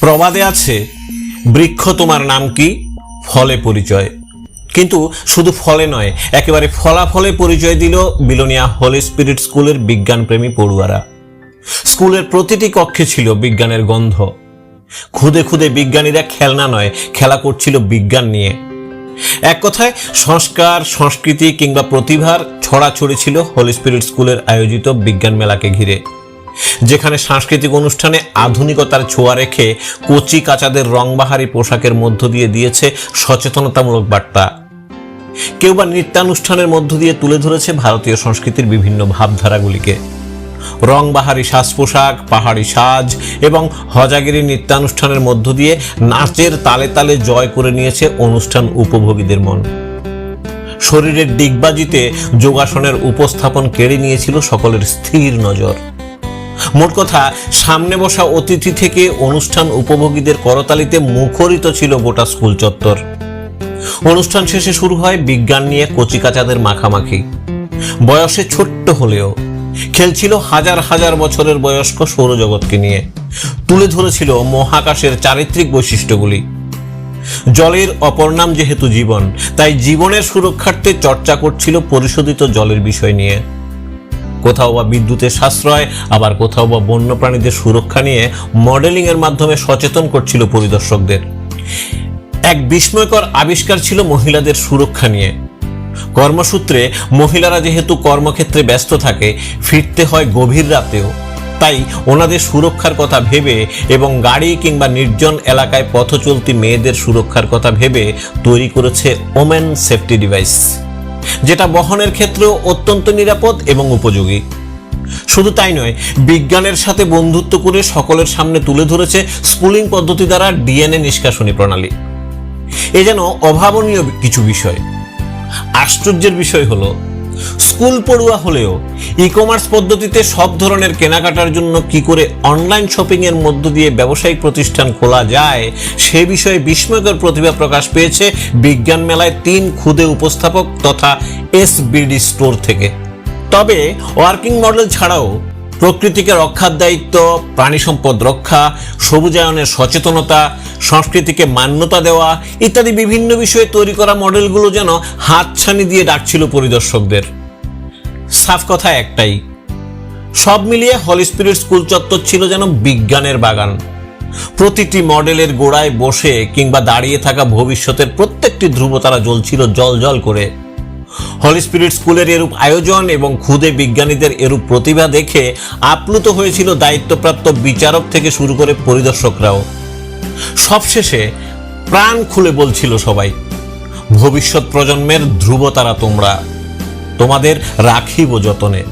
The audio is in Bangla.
প্রবাদে আছে, বৃক্ষ তোমার নাম কি? ফলে পরিচয়। কিন্তু শুধু ফলে নয়, একেবারে ফলাফলে পরিচয় দিল বিলোনিয়া হোলি স্পিরিট স্কুলের বিজ্ঞানপ্রেমী পড়ুয়ারা। স্কুলের প্রতিটি কক্ষে ছিল বিজ্ঞানের গন্ধ। খুদে খুদে বিজ্ঞানীরা খেলনা নয়, খেলা করছিল বিজ্ঞান নিয়ে। এক কথায়, সংস্কার, সংস্কৃতি কিংবা প্রতিভার ছড়াছড়ি ছিল হোলি স্পিরিট স্কুলের আয়োজিত বিজ্ঞান মেলাকে ঘিরে। যেখানে সাংস্কৃতিক অনুষ্ঠানে আধুনিকতার ছোঁয়া রেখে কচি কাচাদের রংবাহারি পোশাকের মধ্য দিয়ে দিয়েছে সচেতনতামূলক বার্তা। কেউ বা নৃত্যানুষ্ঠানের মধ্য দিয়ে তুলে ধরেছে ভারতীয় সংস্কৃতির বিভিন্ন ভাবধারাগুলিকে। রংবাহারি সাজ পোশাক পাহাড়ি সাজ এবং হজাগিরি নৃত্যানুষ্ঠানের মধ্য দিয়ে নাচের তালে তালে জয় করে নিয়েছে অনুষ্ঠান উপভোগীদের মন। শরীরের ডিগবাজিতে যোগাসনের উপস্থাপন কেড়ে নিয়েছিল সকলের স্থির নজর। মোট কথা, সামনে বসা অতিথি থেকে অনুষ্ঠান উপভোগীদের করতালিতে মুখরিত ছিল গোটা স্কুল চত্বর। অনুষ্ঠান শেষে শুরু হয় বিজ্ঞান নিয়ে কচিকাচাদের মাখামাখি। বয়সে ছোট্ট হলেও, খেলছিল হাজার হাজার বছরের বয়স্ক সৌরজগৎকে নিয়ে। তুলে ধরেছিল মহাকাশের চারিত্রিক বৈশিষ্ট্যগুলি। জলের অপর নাম যেহেতু জীবন, তাই জীবনের সুরক্ষার্থে চর্চা করছিল পরিশোধিত জলের বিষয় নিয়ে। কোথাও বা বিদ্যুতের সাশ্রয়, আবার কোথাও বা বন্যপ্রাণীদের সুরক্ষা নিয়ে মডেলিং এর মাধ্যমে সচেতন করছিল পরিদর্শকদের। এক বিস্ময়কর আবিষ্কার ছিল মহিলাদের সুরক্ষা নিয়ে। কর্মসূত্রে মহিলারা যেহেতু কর্মক্ষেত্রে ব্যস্ত থাকে, ফিরতে হয় গভীর রাতেও। তাই ওনাদের সুরক্ষার কথা ভেবে এবং গাড়ি কিংবা নির্জন এলাকায় পথ চলতি মেয়েদের সুরক্ষার কথা ভেবে তৈরি করেছে ওমেন সেফটি ডিভাইস। যেটা বহনের ক্ষেত্রেও অত্যন্ত নিরাপদ এবং উপযোগী। শুধু তাই নয়, বিজ্ঞানের সাথে বন্ধুত্ব করে সকলের সামনে তুলে ধরেছে স্কুলিং পদ্ধতি দ্বারা ডিএনএ নিষ্কাশনী প্রণালী। এ যেন অভাবনীয় কিছু বিষয়। আশ্চর্যের বিষয় হলো স্কুল পড়ুয়া হলেও ই কমার্স পদ্ধতিতে সব ধরনের কেনাকাটার জন্য কি করে অনলাইন শপিং এর মধ্য দিয়ে ব্যবসায়িক প্রতিষ্ঠান খোলা যায়, সে বিষয়ে বিস্ময়কর প্রতিভা প্রকাশ পেয়েছে বিজ্ঞান মেলায় তিন খুদে উপস্থাপক তথা এস এসবিডি স্টোর থেকে। তবে ওয়ার্কিং মডেল ছাড়াও প্রকৃতিকে রক্ষার দায়িত্ব, প্রাণী সম্পদ রক্ষা, সবুজায়নের সচেতনতা, সংস্কৃতিকে মান্যতা দেওয়া ইত্যাদি বিভিন্ন বিষয়ে তৈরি করা মডেলগুলো যেন হাতছানি দিয়ে ডাকছিল পরিদর্শকদের। সাফ কথা একটাই, সব মিলিয়ে হলি স্পিরিট স্কুল চত্বর ছিল যেন বিজ্ঞানের বাগান। প্রতিটি মডেলের গোড়ায় বসে কিংবা দাঁড়িয়ে থাকা ভবিষ্যতের প্রত্যেকটি ধ্রুবতারা জ্বলছিল জল জল করে। হলি স্পিরিট স্কুলের এরূপ আয়োজন এবং খুদে বিজ্ঞানীদের এরূপ প্রতিভা দেখে আপ্লুত হয়েছিল দায়িত্বপ্রাপ্ত বিচারক থেকে শুরু করে পরিদর্শকরাও। সবশেষে প্রাণ খুলে বলছিল সবাই, ভবিষ্যৎ প্রজন্মের ধ্রুবতারা তোমরা, তোমাদের রাখিব যতনে।